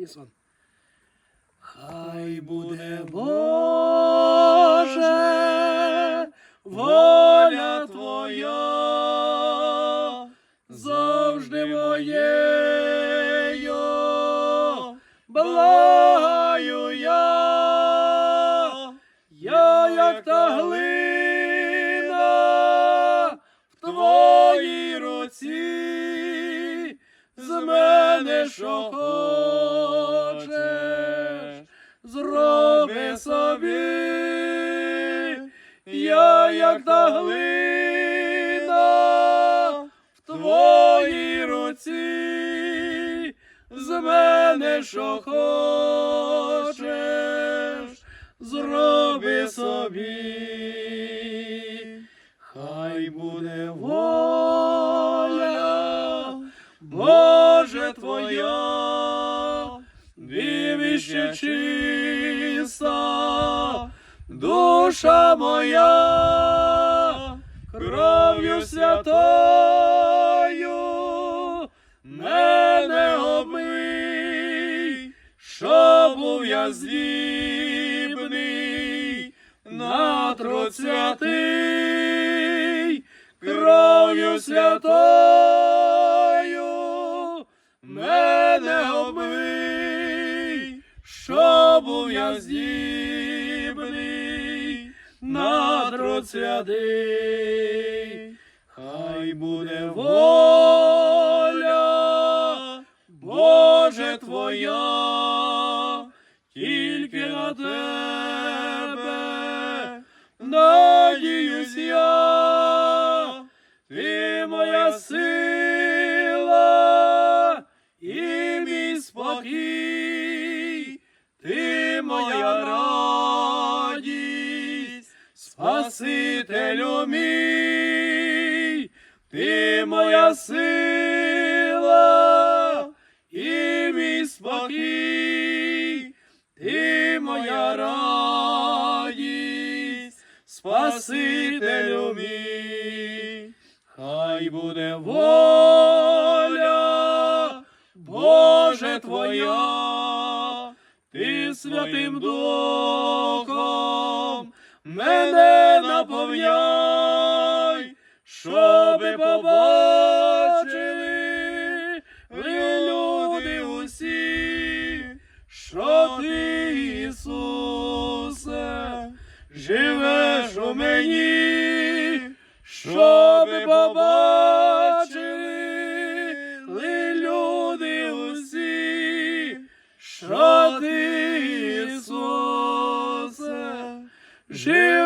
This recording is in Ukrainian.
Унісон. Хай буде Боже, воля Твоя, завжди моєю, благаю я, я як та глина в Твоїй руці, з мене що та глина в Твоїй руці, з мене що хочеш, зроби собі. Хай буде воля, Боже Твоя, дивіще чиста, душа моя, кров'ю святою, мене омий, що був я здібний, на труд святий, кров'ю святою, мене обмий, що був я здібний, на труд святий, хай буде воля, Боже Твоя, тільки на тебе надіюсь я, ти моя сила і мій спокій, Спасителю мій, ти моя сила і мій спокій, ти моя радість, Спасителю мій, хай буде воля, Боже Твоя, ти святим Духом мене наповняй, щоби побачили ви люди усі, що ти, Ісусе, живеш у мені, щоби побачили люди усі, що ти, Ісусе, живеш